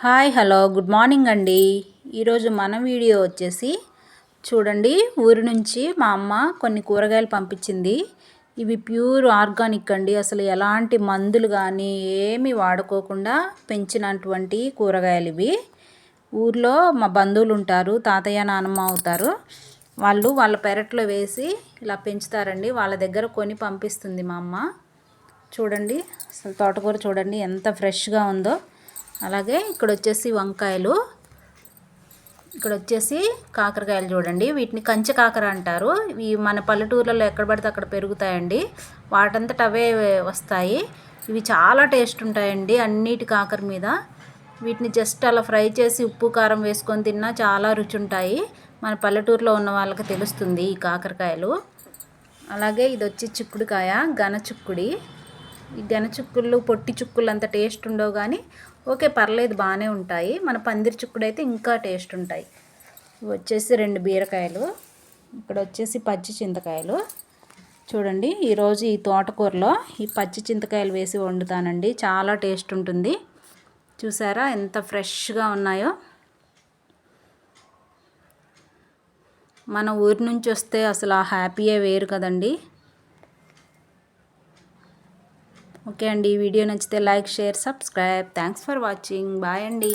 Hi hello good morning అండి. ఈరోజు మన వీడియో వచ్చేసి చూడండి ఊరి నుంచి మా అమ్మ కొన్ని కూరగాయలు పంపించింది. ఇవి ప్యూర్ ఆర్గానిక్ అండి. అసలు ఎలాంటి మందులు కానీ ఏమి వాడుకోకుండా పెంచినటువంటి కూరగాయలు ఇవి. ఊర్లో మా బంధువులు ఉంటారు తాతయ్య నానమ్మ అవుతారు. వాళ్ళు వాళ్ళ పెరట్లో వేసి ఇలా పెంచుతారండి. వాళ్ళ దగ్గర కొని పంపిస్తుంది మా అమ్మ. చూడండి అసలు తోటకూర చూడండి ఎంత ఫ్రెష్గా ఉందో. అలాగే ఇక్కడ వచ్చేసి వంకాయలు. ఇక్కడ వచ్చేసి కాకరకాయలు చూడండి. వీటిని కంచె కాకర అంటారు. ఇవి మన పల్లెటూర్లలో ఎక్కడ పడితే అక్కడ పెరుగుతాయండి. వాటంతట అవే వస్తాయి. ఇవి చాలా టేస్ట్ ఉంటాయండి అన్నిటి కాకర మీద. వీటిని జస్ట్ అలా ఫ్రై చేసి ఉప్పు కారం వేసుకొని తిన్నా చాలా రుచి ఉంటాయి మన పల్లెటూరులో ఉన్న వాళ్ళకి తెలుస్తుంది ఈ కాకరకాయలు. అలాగే ఇది వచ్చి చిక్కుడుకాయ ఘన చిక్కుడి. ఈ గనచుక్కులు పొట్టి చుక్కులు అంత టేస్ట్ ఉండవు కానీ ఓకే పర్లేదు బాగానే ఉంటాయి. మన పందిరి చుక్కుడు అయితే ఇంకా టేస్ట్ ఉంటాయి. వచ్చేసి రెండు బీరకాయలు. ఇక్కడ వచ్చేసి పచ్చి చింతకాయలు. చూడండి ఈరోజు ఈ తోటకూరలో ఈ పచ్చి చింతకాయలు వేసి వండుతానండి. చాలా టేస్ట్ ఉంటుంది. చూసారా ఎంత ఫ్రెష్గా ఉన్నాయో. మన ఊరి నుంచి వస్తే అసలు ఆ హ్యాపీయే వేరు కదండీ. ఓకే అండి ఈ వీడియో నచ్చితే like share subscribe. Thanks for watching bye అండి.